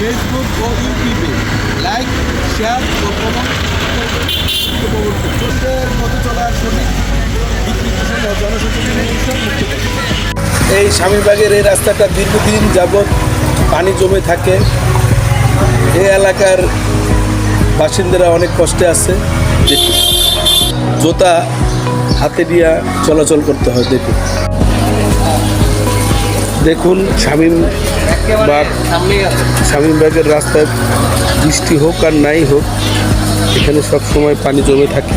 Facebook ও ইউটিউবে like share ও পথে চলার। এই স্বামীবাগের এই রাস্তাটা দীর্ঘদিন যাবৎ পানি জমে থাকে। এই এলাকার বাসিন্দারা অনেক কষ্টে আছে। জোতা হাতে নিয়ে চলাচল করতে হয়, দেখুন। দেখুন শামীম বাগ শামীমবাগের রাস্তায় বৃষ্টি হোক আর নাই হোক, এখানে সব সময় পানি জমে থাকে।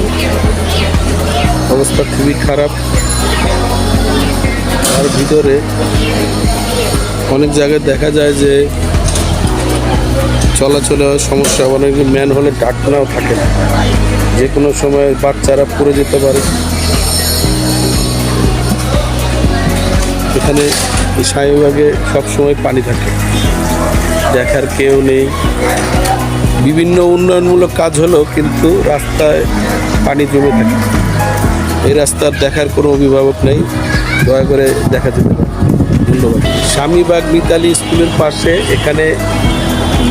অবস্থা খুবই খারাপ। তার ভিতরে অনেক জায়গায় দেখা যায় যে চলাচলে সমস্যা, অনেক ম্যান হলে ডাকনাও থাকে। না যে কোনো সময় বাচ্চারা পড়ে যেতে পারে। এখানে শাহীবাগে সবসময় পানি থাকে। দেখার কেউ নেই। বিভিন্ন উন্নয়নমূলক কাজ হলো, কিন্তু রাস্তায় পানি জমে থাকে। এই রাস্তার দেখার কোনো অভিভাবক নেই। দয়া করে দেখা যেতে ধন্যবাদ। স্বামীবাগ মিতালি স্কুলের পাশে এখানে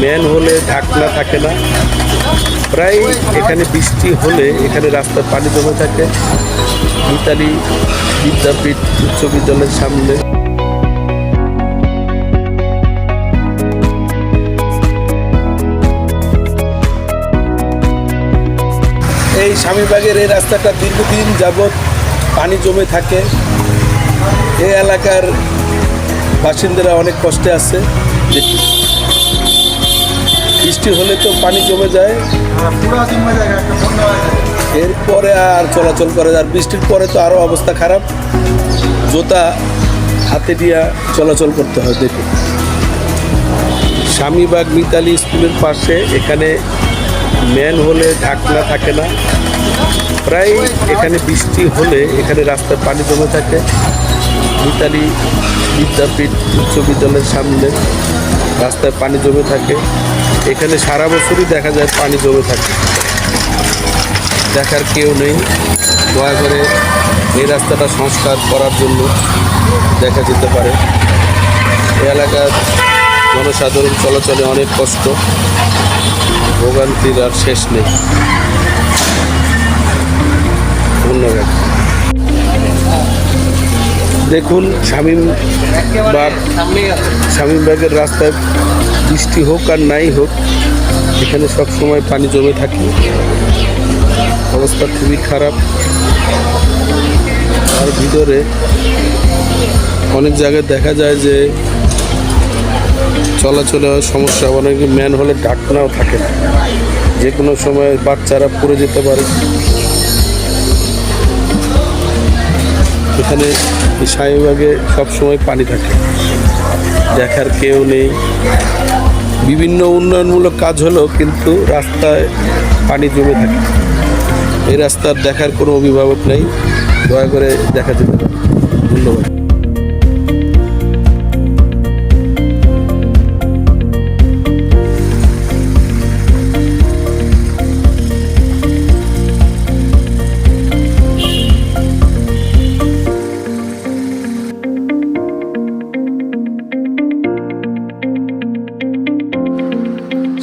ম্যান হলে ঢাকনা থাকে না। প্রায় এখানে বৃষ্টি হলে এখানে রাস্তায় পানি জমে থাকে। মিতালি বিদ্যাপীঠ উচ্চ বিদ্যালয়ের সামনে। এই স্বামীবাগের এই রাস্তাটা দীর্ঘদিন যাবৎ পানি জমে থাকে। এই এলাকার বাসিন্দারা অনেক কষ্টে আছে। বৃষ্টি হলে তো পানি জমে যায়। এরপরে আর চলাচল করে আর বৃষ্টির পরে তো আরও অবস্থা খারাপ। জোতা হাতে দিয়া চলাচল করতে হয় দেখুন স্বামীবাগ মিতালি স্কুলের পাশে এখানে ম্যান হলে ঢাকনা থাকে না। প্রায় এখানে বৃষ্টি হলে এখানে রাস্তায় পানি জমে থাকে। মিতালি বিদ্যাপীঠ উচ্চ বিদ্যালয়ের সামনে রাস্তায় পানি জমে থাকে। এখানে সারা বছরই দেখা যায় পানি জমে থাকে। দেখার কেউ নেই। দয়া করে এই রাস্তাটা সংস্কার করার জন্য দেখা যেতে পারে। এলাকার জনসাধারণ চলাচলে অনেক কষ্ট। ভোগান্তির আর শেষ নেই। ধন্যবাদ। দেখুন, শামীম বাগ শামীমবাগের রাস্তায় বৃষ্টি হোক আর নাই হোক, এখানে সব সময় পানি জমে থাকে। অবস্থা খুবই খারাপ। তার ভিতরে অনেক জায়গায় দেখা যায় যে চলাচলে সমস্যা, অনেক ম্যান হলে ডাকনাও থাকে না। যে কোনো সময় বাচ্চারা পড়ে যেতে পারে। এখানে শাহীবাগে সবসময় পানি থাকে। দেখার কেউ নেই। বিভিন্ন উন্নয়নমূলক কাজ হলেও কিন্তু রাস্তায় পানি জমে থাকে। এই রাস্তার দেখার কোনো অভিভাবক নেই। দয়া করে দেখা যেতে পারে। ধন্যবাদ।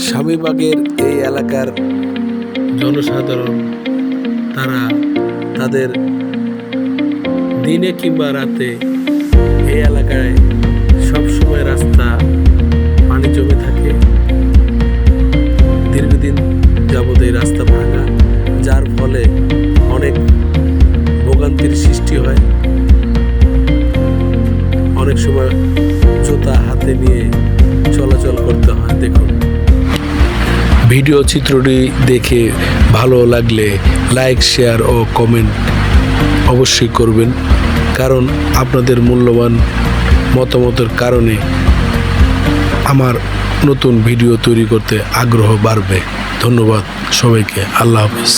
স্বামীবাগের এই এলাকার জনসাধারণ, তারা তাদের দিনে কিংবা রাতে এই এলাকায় সবসময় রাস্তা, পানি জমে থাকে। দীর্ঘদিন যাবত এই রাস্তা ভাঙা, যার ফলে অনেক ভোগান্তির সৃষ্টি হয়। অনেক সময় জুতা হাতে নিয়ে চলাচল করতে ভিডিও চিত্রটি দেখে ভালো লাগলে লাইক, শেয়ার ও কমেন্ট অবশ্যই করবেন। কারণ আপনাদের মূল্যবান মতামতের কারণে আমার নতুন ভিডিও তৈরি করতে আগ্রহ বাড়বে। ধন্যবাদ সবাইকে। আল্লাহ হাফিজ।